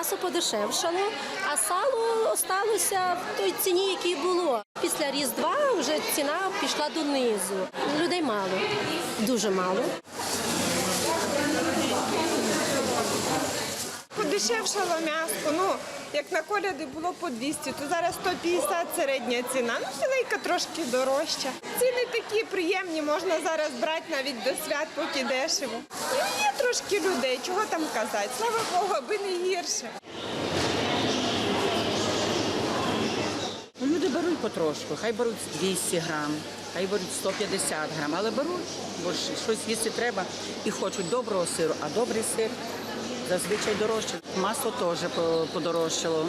М'ясо подешевшало, а сало осталося в той ціні, якій було. Після Різдва вже ціна пішла донизу. Людей мало, дуже мало. Подешевшало м'ясо. Ну, як на коляди було по 200, то зараз 150 середня ціна. Ну, філейка трошки дорожча. Ціни такі приємні, можна зараз брати навіть до свят, поки дешево. Ну, є трошки людей, чого там казати. Слава Богу, аби не гірше. Ну, Люди беруть потрошку, хай беруть 200 грам, хай беруть 150 грам, але беруть, бо щось їсти треба і хочуть доброго сиру, а добрий сир зазвичай дорожче. Масло теж подорожчало,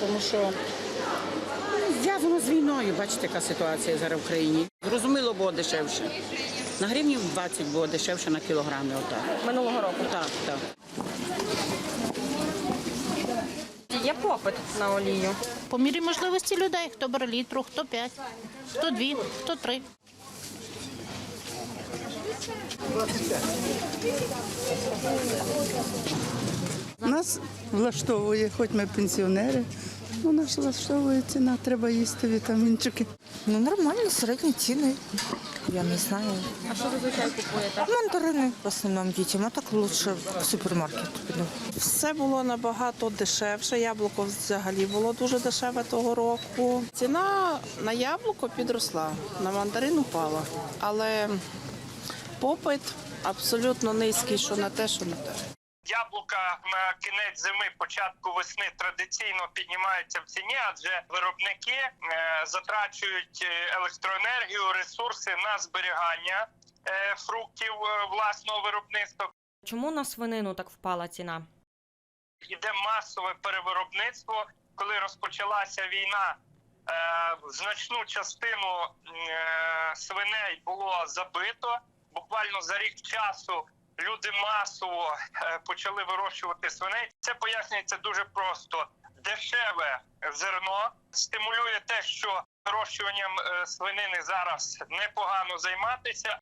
тому що зв'язано з війною. Бачите, яка ситуація зараз в країні. Зрозуміло, було дешевше. На гривні 20 було дешевше на кілограми. Отак. минулого року. Так, так. Є попит на олію. По мірі можливості людей, хто бере літру, хто п'ять, хто дві, хто три. Нас влаштовує, хоч ми пенсіонери. Ну, нас влаштовує ціна, треба їсти вітамінчики. Ну, нормально, середні ціни. Я не знаю. А що зазвичай купуєте? Мандарини в основному дітям, а так лучше в супермаркет піду. Все було набагато дешевше. Яблуко взагалі було дуже дешеве того року. Ціна на яблуко підросла, на мандарин упала. Але попит абсолютно низький, що на те, що на те. Яблука на кінець зими, початку весни традиційно піднімаються в ціні, адже виробники е, затрачують е, електроенергію, ресурси на зберігання е, фруктів е, власного виробництва. Чому на свинину так впала ціна? Іде масове перевиробництво. Коли розпочалася війна, значну частину свиней було забито. Буквально за рік часу люди масово е, почали вирощувати свиней. Це пояснюється дуже просто. Дешеве зерно стимулює те, що вирощуванням е, свинини зараз непогано займатися.